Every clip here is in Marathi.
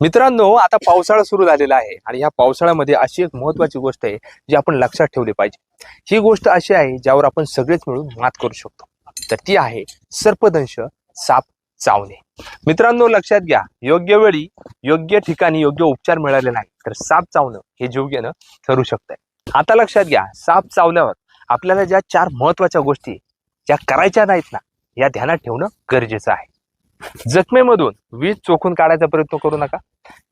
मित्रांनो आता पावसाळा सुरू झालेला आहे आणि या पावसाळ्यामध्ये अशी एक महत्वाची गोष्ट आहे जी आपण लक्षात ठेवली पाहिजे. ही गोष्ट अशी आहे ज्यावर आपण सगळेच मिळून मात करू शकतो. तर ती आहे सर्पदंश साप चावणे. मित्रांनो लक्षात घ्या योग्य वेळी योग्य ठिकाणी योग्य उपचार मिळाले नाही तर साप चावणं हे जीव घेणं ठरू शकतंय. आता लक्षात घ्या साप चावल्यावर आपल्याला ज्या चार महत्त्वाच्या गोष्टी ज्या करायच्या नाहीत ना या ध्यानात ठेवणं गरजेचं आहे. जखमेमधून वीज चोखून काढायचा प्रयत्न करू नका.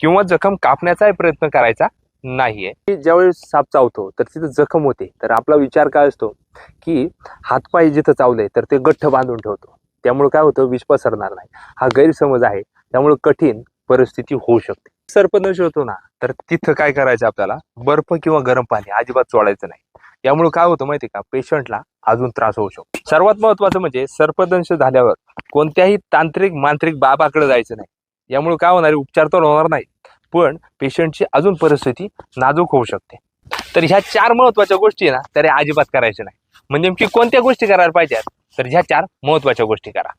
किंवा जखम कापण्याचाही प्रयत्न करायचा नाहीये. ज्यावेळेस साप चावतो तर तिथं जखम होते. तर आपला विचार काय असतो? की हातपाय जिथं चावले तर ते गठ्ठ बांधून ठेवतो. त्यामुळे काय होतं? विष पसरणार नाही. हा गैरसमज आहे. त्यामुळे कठीण परिस्थिती होऊ शकते. सर्पदंश होतो ना तर तिथं काय करायचं आपल्याला? बर्फ किंवा गरम पाणी अजिबात चोळायचं नाही. यामुळे काय होतं माहिती का? पेशंटला अजून त्रास होऊ शकतो. सर्वात महत्वाचं म्हणजे सर्पदंश झाल्यावर कोणत्याही तांत्रिक मांत्रिक बाबाकडे जायचं नाही. यामुळे काय होणार उपचार तर होणार नाही पण पेशंटची अजून परिस्थिती नाजूक होऊ शकते. तर ह्या चार महत्त्वाच्या गोष्टी आहे ना तरी अजिबात करायच्या नाही. म्हणजे नेमकी कोणत्या गोष्टी करायला पाहिजेत? तर ह्या चार महत्त्वाच्या गोष्टी करा.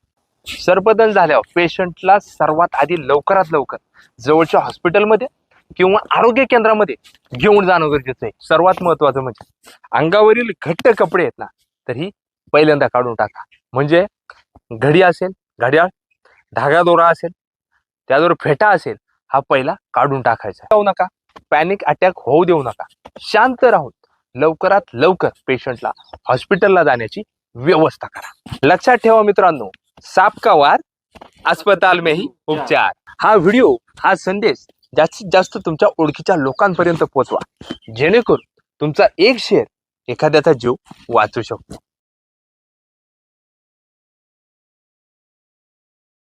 सर्पदंश झाल्यावर पेशंटला सर्वात आधी लवकरात लवकर जवळच्या हॉस्पिटलमध्ये किंवा आरोग्य केंद्रामध्ये घेऊन जाणं गरजेचं आहे. सर्वात महत्वाचं म्हणजे अंगावरील घट्ट कपडे आहेत ना तर ही पहिल्यांदा काढून टाका. म्हणजे घडी असेल घड्याळ धागा दोरा असेल त्याजवळ फेटा असेल हा पहिला काढून टाकायचा. जाऊ नका. पॅनिक अटॅक होऊ देऊ नका. शांत राहून लवकरात लवकर पेशंटला हॉस्पिटलला जाण्याची व्यवस्था करा. लक्षात ठेवा मित्रांनो साप का वार? अस्पताल में ही उपचार. हा व्हिडिओ हा संदेश जास्तीत जास्त तुमच्या ओळखीच्या लोकांपर्यंत पोचवा जेणेकरून तुमचा एक शेअर एखाद्याचा जीव वाचू शकतो.